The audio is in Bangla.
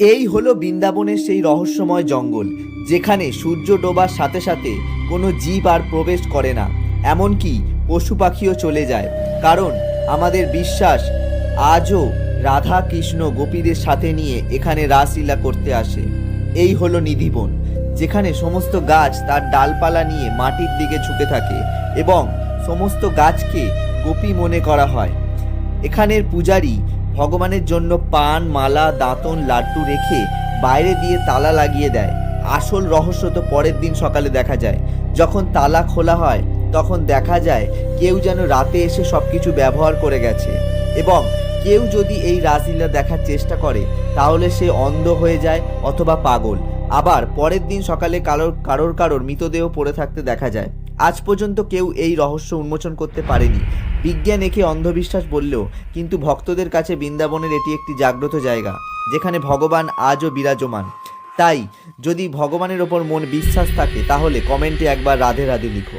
এই হলো বৃন্দাবনের সেই রহস্যময় জঙ্গল, যেখানে সূর্য ডোবার সাথে সাথে কোনো জীব আর প্রবেশ করে না। এমনকি পশু পাখিও চলে যায়। কারণ আমাদের বিশ্বাস আজও রাধা কৃষ্ণ গোপীদের সাথে নিয়ে এখানে রাসলীলা করতে আসে। এই হলো নিধিবন, যেখানে সমস্ত গাছ তার ডালপালা নিয়ে মাটির দিকে ঝুঁকে থাকে এবং সমস্ত গাছকে গোপী মনে করা হয়। এখানের পূজারী ভগবানের জন্য পান, মালা, দাঁতন, লাড্ডু রেখে বাইরে দিয়ে তালা লাগিয়ে দেয়। আসল রহস্য তো পরের দিন সকালে দেখা যায়। যখন তালা খোলা হয়, তখন দেখা যায় কেউ যেন রাতে এসে সব কিছু ব্যবহার করে গেছে এবং কেউ যদি এই রাজলীলা দেখার চেষ্টা করে, তাহলে সে অন্ধ হয়ে যায় অথবা পাগল। আবার পরের দিন সকালে কারোর কারোর কারোর মৃতদেহ পড়ে থাকতে দেখা যায়। আজ পর্যন্ত কেউ এই রহস্য উন্মোচন করতে পারেনি। বিজ্ঞান একে অন্ধবিশ্বাস বললেও কিন্তু ভক্তদের কাছে বৃন্দাবনের এটি একটি জাগ্রত জায়গা, যেখানে ভগবান আজও বিরাজমান। তাই যদি ভগবানের ওপর মন বিশ্বাস থাকে, তাহলে কমেন্টে একবার রাধে রাধে লিখো।